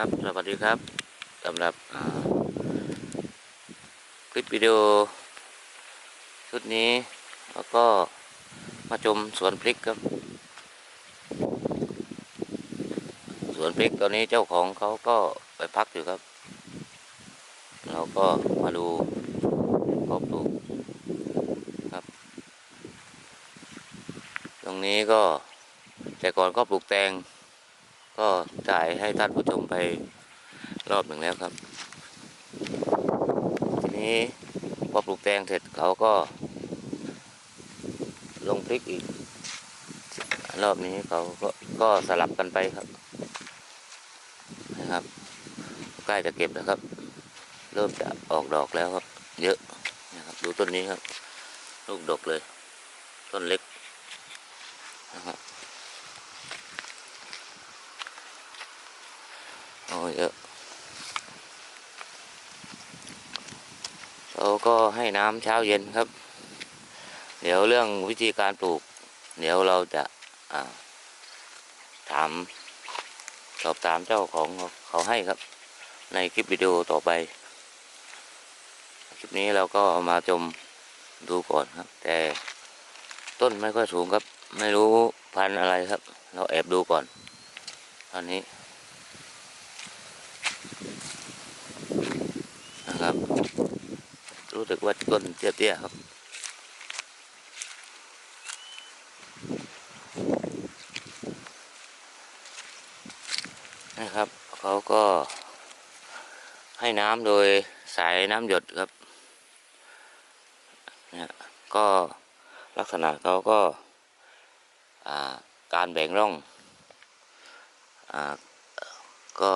ครับ สวัสดีครับสำหรับคลิปวิดีโอ ชุดนี้ แล้วก็มาชมสวนพริกครับ สวนพริกตอนนี้เจ้าของเขาก็ไปพักอยู่ครับ เราก็มาดูเขาปลูกครับ ตรงนี้ก็แต่ก่อนก็ปลูกแตง ก็จ่ายให้ท่านผู้ชมไปรอบหนึ่งแล้วครับ ทีนี้พอปลูกแตงเสร็จเขาก็ ลงพริกอีก รอบนี้เขาก็ก็สลับกันไปครับ นะครับ ใกล้จะเก็บแล้วครับ เริ่มจะออกดอกแล้วครับ เยอะนะครับ ดูต้นนี้ครับ ลูกดกเลย ต้นเล็กนะครับ โอ้เยอะเราก็ให้น้ำเช้าเย็นครับ เดี๋ยวเรื่องวิธีการปลูก เดี๋ยวเราจะาถามสอบถามเจ้าของเขาให้ครับ ในคลิปวิดีโอต่อไป คลิปนี้เราก็ามาชมดูก่อนครับ แต่ต้นไม่ค่อยสูงครับ ไม่รู้พันอะไรครับ เราแอบดูก่อนตอนนี้ นะครับ รู้สึกว่าต้นเตี้ยๆครับนะครับเขาก็ให้น้ำโดยสายน้ำหยดครับเนี่ยก็ลักษณะเขาก็าการแบ่งร่องอก็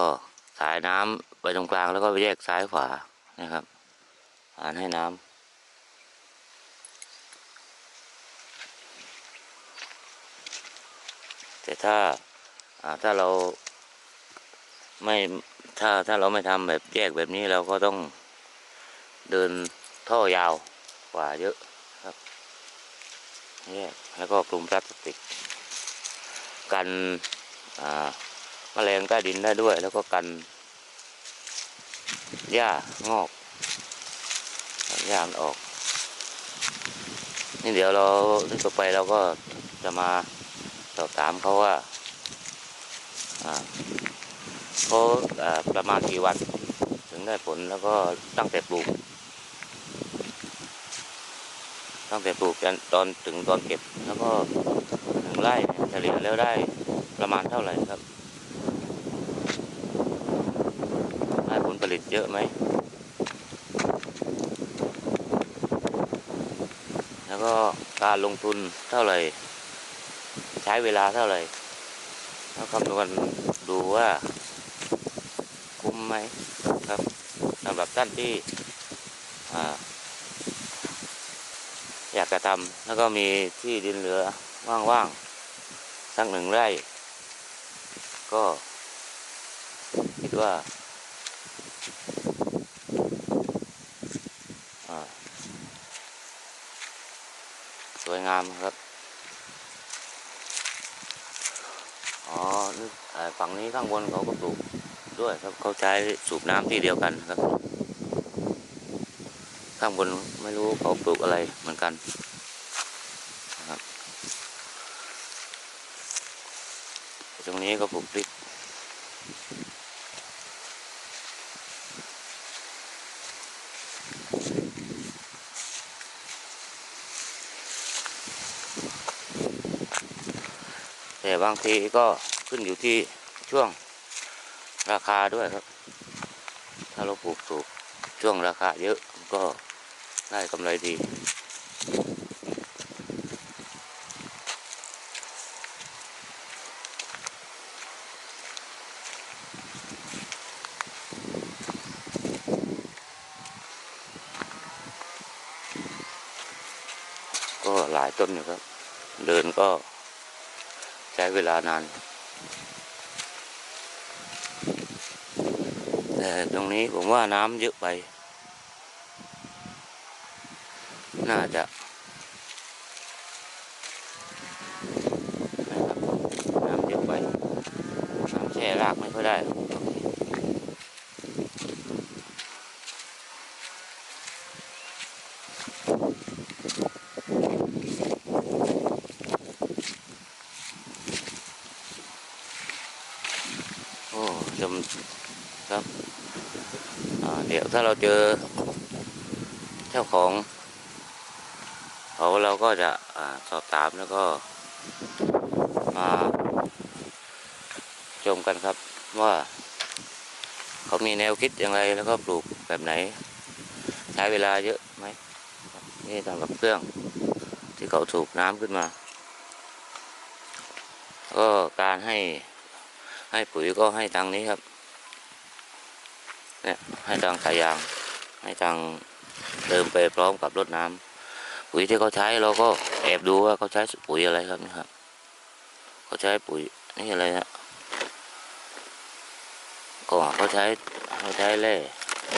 สายน้ำไปตรงกลางแล้วก็ไปแยกซ้ายขวานะครับ อ่านให้น้ำแต่ถ้าถ้าเราไม่ถ้าถ้าเราไม่ทำแบบแยกแบบนี้เราก็ต้องเดินท่อยาวกว่าเยอะครับแยกแล้วก็คลุมพลาสติก กันแมลงใต้ดินได้ด้วย แล้วก็กันหญ้างอก หญ้ามันออก นี่เดี๋ยวเราที่ต่อไปเราก็จะมาสอบถามเขาว่าเขาประมาณกี่วันถึงได้ผลแล้วก็ตั้งแต่ปลูก ตั้งแต่ปลูกจนตอนถึงตอนเก็บ แล้วก็หนึ่งไร่เฉลี่ยแล้วได้ประมาณเท่าไหร่ครับ ได้ผลผลิตเยอะไหม แล้วก็การลงทุนเท่าไหร่ ใช้เวลาเท่าไหร่แล้วคำนวณดูว่า คุ้มไหมครับสำหรับท่านที่ออยากจะทำแล้วก็มีที่ดินเหลือว่างๆสักหนึ่งไร่ ก็คิดว่า อ่าส วยงามครับ อ๋อฝั่งนี้ข้างบนเขาก็ปลูกด้วยครับเขาใช้สูบน้ำที่เดียวกันครับ ข้างบนไม่รู้เขาปลูกอะไรเหมือนกันนะครับ ตรงนี้ก็ปลูกพริก บางทีก็ขึ้นอยู่ที่ช่วงราคาด้วยครับ ถ้าเราปลูกถูกช่วงราคาเยอะก็ได้กำไรดี ก็หลายต้นอยู่ครับ เดินก็ ช้เวลานานแต่ตรงนี้ผมว่าน้ำเยอะไป น่าจะน้ำเยอะไปน้ำแช่รากไม่ค่อยได้ อ้จมครับเดี๋ยวถ้าเราเจอเจ้าของเขาเราก็จะอสอบถามแล้วก็มาชมกันครับว่า เขามีแนวคิดอย่างไรแล้วก็ปลูกแบบไหน ใช้เวลาเยอะไหมนี่สำหรับเครื่องที่เขาสูบน้ำขึ้นมา ก็การให้ ให้ปุ๋ยก็ให้ทางนี้ครับเนี่ยให้ทางสายยาง ให้ทางเดิมไปพร้อมกับรถน้ำปุ๋ยที่เขาใช้เราก็แอบดูว่าเขาใช้ปุ๋ยอะไรครับนี่ครับเขาใช้ปุ๋ยนี่อะไรนะก็เขาใช้เขาใช้เล่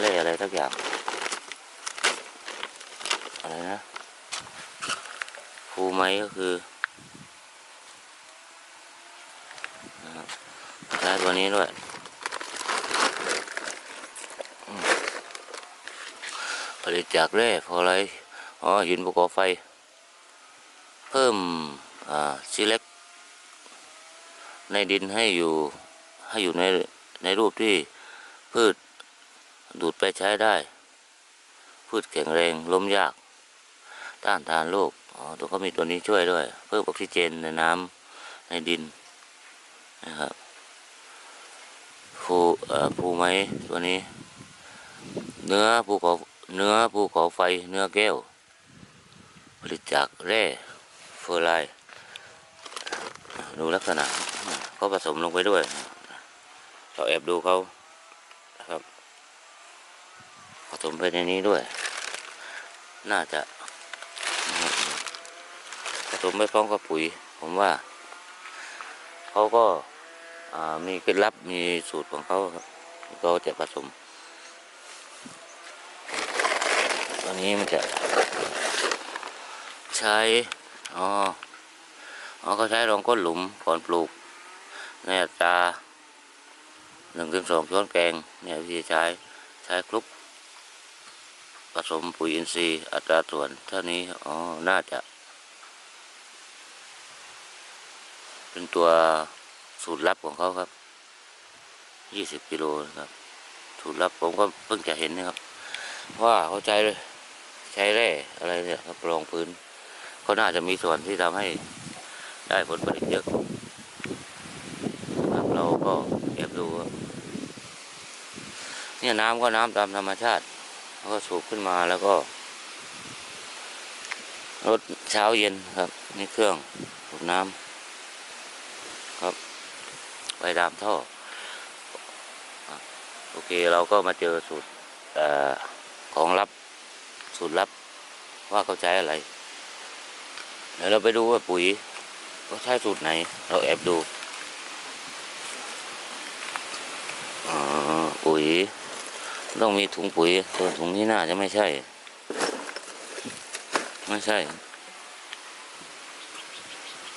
เล่อะไรทักอย่างอะไรนะฟูไหมก็คือ นะครับใช้ตัวนี้ด้วย ผลิตจากแร่พอะไรอ๋อหินภูเขาไฟ เพิ่มอ่าซีเล็ก ในดินให้อยู่ให้อยู่ในในรูปที่พืชดูดไปใช้ได้ พืชแข็งแรงล้มยาก ต้านทานโรคอ๋อตัวเขามีตัวนี้ช่วยด้วย เพิ่มออกซิเจนในน้ำในดินนะครับ ภูเอ่อภูไม้ตัวนี้ เนื้อภูเขาเนื้อภูเขาไฟเนื้อแก้ว ผลิตจากแร่เฟอร์ไลน์ดูลักษณะเขาผสมลงไปด้วย เราแอบดูเขาครับผสมไปในนี้ด้วย น่าจะผสมไปพร้อมกับปุ๋ย ผมว่าเขาก็ มีเคล็ดลับมีสูตรของเขาครับเขาจะผสมตัวนี้มันจะใช้อ๋ออ๋อเขาใช้รองก้นหลุมก่อนปลูกในอัตราหนึ่งถึงสองช้อนแกงเนี่ยวิธีใช้ใช้คลุกผสมปุ๋ยอินทรีย์อัตราส่วนเท่านี้อ๋อน่าจะ เป็นตัว สูตรลับของเขาครับยี่สิบกิโลนะครับ สูตรลับผมก็เพิ่งจะเห็นนะครับว่าเขาใช้ใช้แร่อะไรเนี่ยครับรองพื้นเขาน่าจะมีส่วนที่ทำให้ได้ผลผลิตเยอะครับเราก็เก็บดูครับเนี่ยน้ำก็น้ำตามธรรมชาติแล้วก็สูบขึ้นมาแล้วก็รดเช้าเย็นครับ นี่เครื่องสูบน้ำครับ ไปตามท่อ โอเคเราก็มาเจอสูตรอของลับสูตรลับว่าเขาใช้อะไร เดี๋ยวเราไปดูว่าปุ๋ยเขาใช้สูตรไหน เราแอบดูอ๋อปุ๋ย ต้องมีถุงปุ๋ยส่วนถุงนี้น่าจะไม่ใช่ ไม่ใช่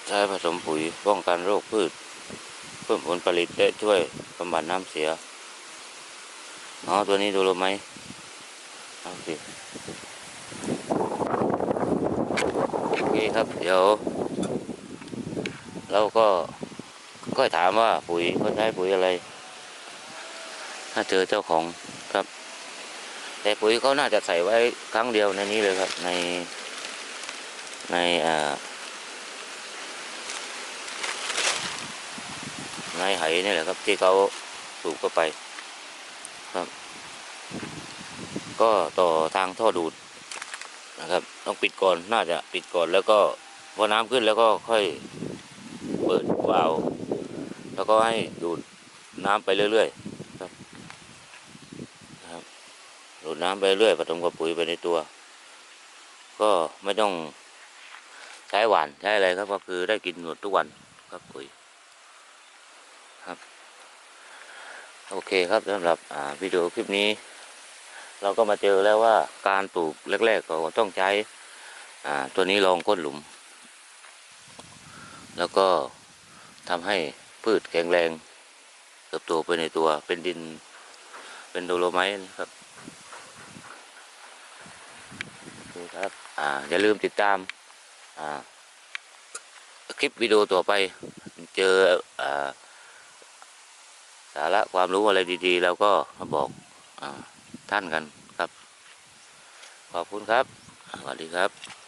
ใช้ผสมปุ๋ยป้องกันโรคพืช พิ่มผลผลิตได้ช่วยบำบัดน้ำเสียอ๋อตัวนี้ดูรู้ไหมโอเคโอเคครับ เดี๋ยว เราก็ก็ถามว่าปุ๋ยเขาใช้ปุ๋ยอะไร ถ้าเจอเจ้าของครับ แต่ปุ๋ยเขาน่าจะใส่ไว้ครั้งเดียวในนี้เลยครับ ในในอ่า ในไหนี่แหละครับ ที่เขาสูบเข้าไปครับ ก็ต่อทางท่อดูดนะครับ ต้องปิดก่อนน่าจะปิดก่อนแล้วก็พอน้ำขึ้นแล้วก็ค่อยเปิดวาล์วแล้วก็ให้ดูดน้ำไปเรื่อยๆครับครับดูดน้ำไปเรื่อยผสมกับปุ๋ยไปในตัว ก็ไม่ต้องใช้หวานใช้อะไรครับก็คือได้กินหมดทุกวันครับปุ๋ยครับ โอเคครับสำหรับวิดีโอคลิปนี้ เราก็มาเจอแล้วว่าการปลูกแรกๆก็ต้องใช้ตัวนี้รองก้นหลุม แล้วก็ทำให้พืชแข็งแรงเติบโตไปในตัวเป็นดินเป็นโดโลไมต์นะครับโอเคครับอ่าอย่าลืมติดตามอ่าคลิปวิดีโอต่อไปเจออ่า สาระความรู้อะไรดีๆเราก็มาบอกอท่านกันครับ ขอบคุณครับสวัสดีครับ